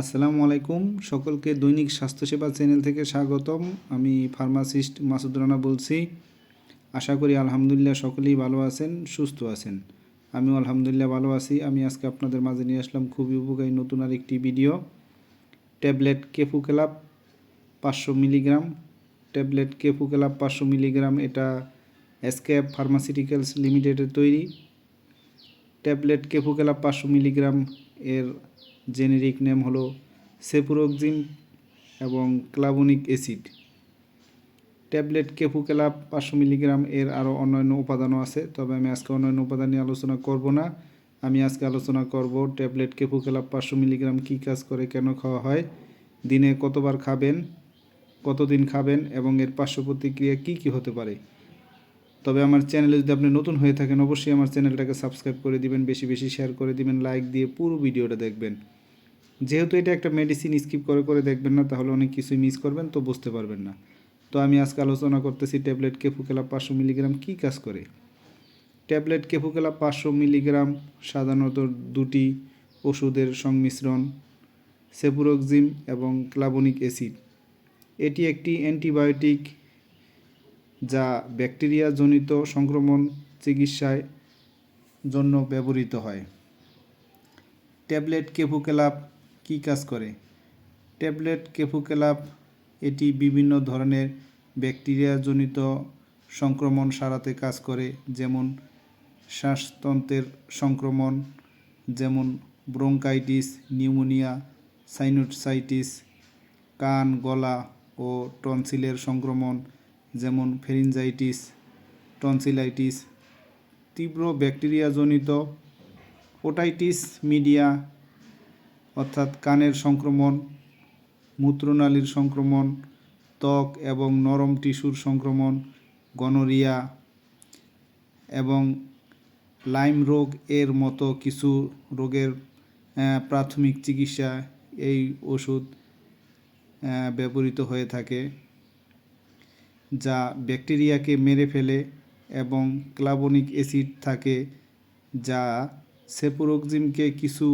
আসসালামু আলাইকুম। সকলকে দৈনিক স্বাস্থ্যসেবা চ্যানেল থেকে স্বাগতম। আমি ফার্মাসিস্ট মাসুদ রানা বলছি। আশা করি আলহামদুলিল্লাহ সকলেই ভালো আছেন, সুস্থ আছেন। আমিও আলহামদুলিল্লাহ ভালো আছি। আমি আজকে আপনাদের মাঝে নিয়ে আসলাম খুবই উপকারী নতুন আর একটি ভিডিও। ট্যাবলেট কেফু ক্লাব পাঁচশো মিলিগ্রাম। ট্যাবলেট কেফু ক্লাব পাঁচশো মিলিগ্রাম এটা এসকেপ ফার্মাসিউটিক্যালস লিমিটেডের তৈরি। ট্যাবলেট কেফু ক্লাব পাঁচশো মিলিগ্রাম এর জেনেরিক নেম হলো সেপুরোক্সিন এবং clavulanic acid. Tablet Cefu Clav পাঁচশো মিলিগ্রাম এর আরও অন্যান্য উপাদানও আছে, তবে আমি আজকে অন্যান্য উপাদান নিয়ে আলোচনা করব না। আমি আজকে আলোচনা করব ট্যাবলেট কেফু ক্লাব পাঁচশো মিলিগ্রাম কী কাজ করে, কেন খাওয়া হয়, দিনে কতবার খাবেন, কতদিন খাবেন এবং এর পার্শ্ব প্রতিক্রিয়া কী কী হতে পারে। তবে আমার চ্যানেলে যদি আপনি নতুন হয়ে থাকেন, অবশ্যই আমার চ্যানেলটাকে সাবস্ক্রাইব করে দিবেন, বেশি বেশি শেয়ার করে দিবেন, লাইক দিয়ে পুরো ভিডিওটা দেখবেন। যেহেতু এটা একটা মেডিসিন স্কিপ করে করে দেখবেন না, তাহলে অনেক কিছুই মিস করবেন, তো বুঝতে পারবেন না। তো আমি আজকে আলোচনা করতেছি ট্যাবলেট কেফুকেলা পাঁচশো মিলিগ্রাম কী কাজ করে? ট্যাবলেট কেফুকেলা পাঁচশো মিলিগ্রাম সাধারণত দুটি ওষুধের সংমিশ্রণ, সেপুরোক্সিম এবং ক্লাবনিক অ্যাসিড। এটি একটি অ্যান্টিবায়োটিক যা ব্যাকটেরিয়াজনিত সংক্রমণ চিকিৎসায় জন্য ব্যবহৃত হয়। ট্যাবলেট কেফুকেলাপ কী কাজ করে? ট্যাবলেট কেফুকেলাপ এটি বিভিন্ন ধরনের ব্যাকটেরিয়াজনিত সংক্রমণ সারাতে কাজ করে, যেমন শ্বাসতন্ত্রের সংক্রমণ, যেমন ব্রোঙ্কাইটিস, নিউমোনিয়া, সাইনোসাইটিস, কান, গলা ও টনসিলের সংক্রমণ, যেমন ফেরিনজাইটিস, টনসিলাইটিস। তীব্র ব্যাকটেরিয়াজনিত ওটাইটিস মিডিয়া অর্থাৎ কানের সংক্রমণ, মূত্রনালীর সংক্রমণ, ত্বক এবং নরম টিস্যুর সংক্রমণ, গনোরিয়া এবং লাইম রোগ এর মতো কিছু রোগের প্রাথমিক চিকিৎসা এই ওষুধ ব্যবহৃত হয়ে থাকে, যা ব্যাকটেরিয়াকে মেরে ফেলে এবং ক্লাবনিক অ্যাসিড থাকে, যা সেপুরোক্সিমকে কিছু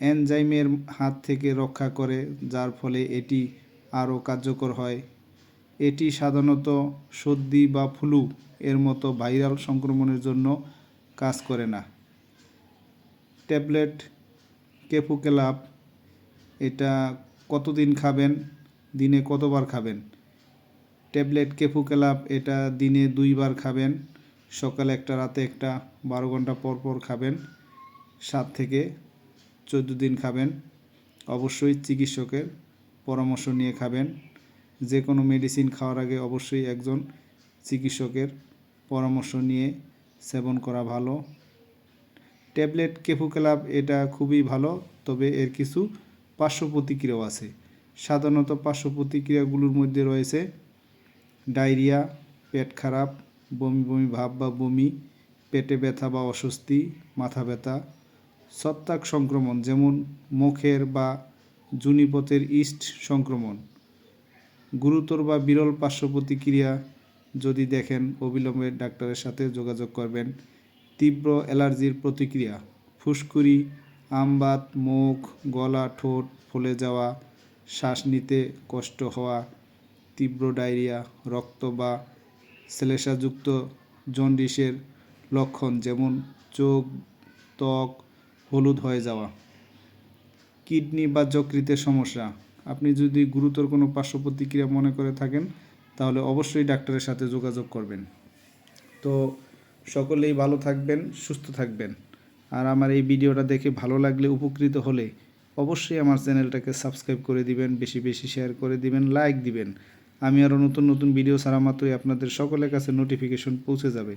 এনজাইমের হাত থেকে রক্ষা করে, যার ফলে এটি আরও কার্যকর হয়। এটি সাধারণত সর্দি বা ফ্লু এর মতো ভাইরাল সংক্রমণের জন্য কাজ করে না। ট্যাবলেট কেপুকেলাপ এটা কতদিন খাবেন? দিনে কতবার খাবেন? ট্যাবলেট কেফুকেলাপ, এটা দিনে দুইবার খাবেন। সকালে একটা, রাতে একটা, বারো ঘণ্টা পর পর খাবেন। সাত থেকে চোদ্দ দিন খাবেন। অবশ্যই চিকিৎসকের পরামর্শ নিয়ে খাবেন। যে কোনো মেডিসিন খাওয়ার আগে অবশ্যই একজন চিকিৎসকের পরামর্শ নিয়ে সেবন করা ভালো। ট্যাবলেট কেফুকেলাপ এটা খুবই ভালো, তবে এর কিছু পার্শ্ব প্রতিক্রিয়াও আছে। সাধারণত পার্শ্ব প্রতিক্রিয়াগুলোর মধ্যে রয়েছে ডায়রিয়া, পেট খারাপ, বমি বমি ভাব বা বমি, পেটে ব্যথা বা অস্বস্তি, মাথা ব্যথা ছত্রাক সংক্রমণ, যেমন মুখের বা জুনিপথের ইস্ট সংক্রমণ। গুরুতর বা বিরল পার্শ্ব প্রতিক্রিয়া যদি দেখেন, অবিলম্বে ডাক্তারের সাথে যোগাযোগ করবেন। তীব্র অ্যালার্জির প্রতিক্রিয়া, ফুসকুড়ি আমবাত মুখ, গলা, ঠোঁট ফুলে যাওয়া, শ্বাস নিতে কষ্ট হওয়া, তীব্র ডায়রিয়া, রক্ত বা শ্লেষাযুক্ত জন্ডিসের লক্ষণ যেমন চোখ, ত্বক হলুদ হয়ে যাওয়া। কিডনি বা যকৃতের সমস্যা। আপনি যদি গুরুতর কোনো পার্শ্ব প্রতিক্রিয়া মনে করে থাকেন, তাহলে অবশ্যই ডাক্তারের সাথে যোগাযোগ করবেন। তো সকলেই ভালো থাকবেন, সুস্থ থাকবেন। আর আমার এই ভিডিওটা দেখে ভালো লাগলে, উপকৃত হলে অবশ্যই আমার চ্যানেলটাকে সাবস্ক্রাইব করে দিবেন, বেশি বেশি শেয়ার করে দিবেন, লাইক দিবেন। আমি আরও নতুন নতুন ভিডিও ছাড়া মাত্রই আপনাদের সকলের কাছে নোটিফিকেশন পৌঁছে যাবে।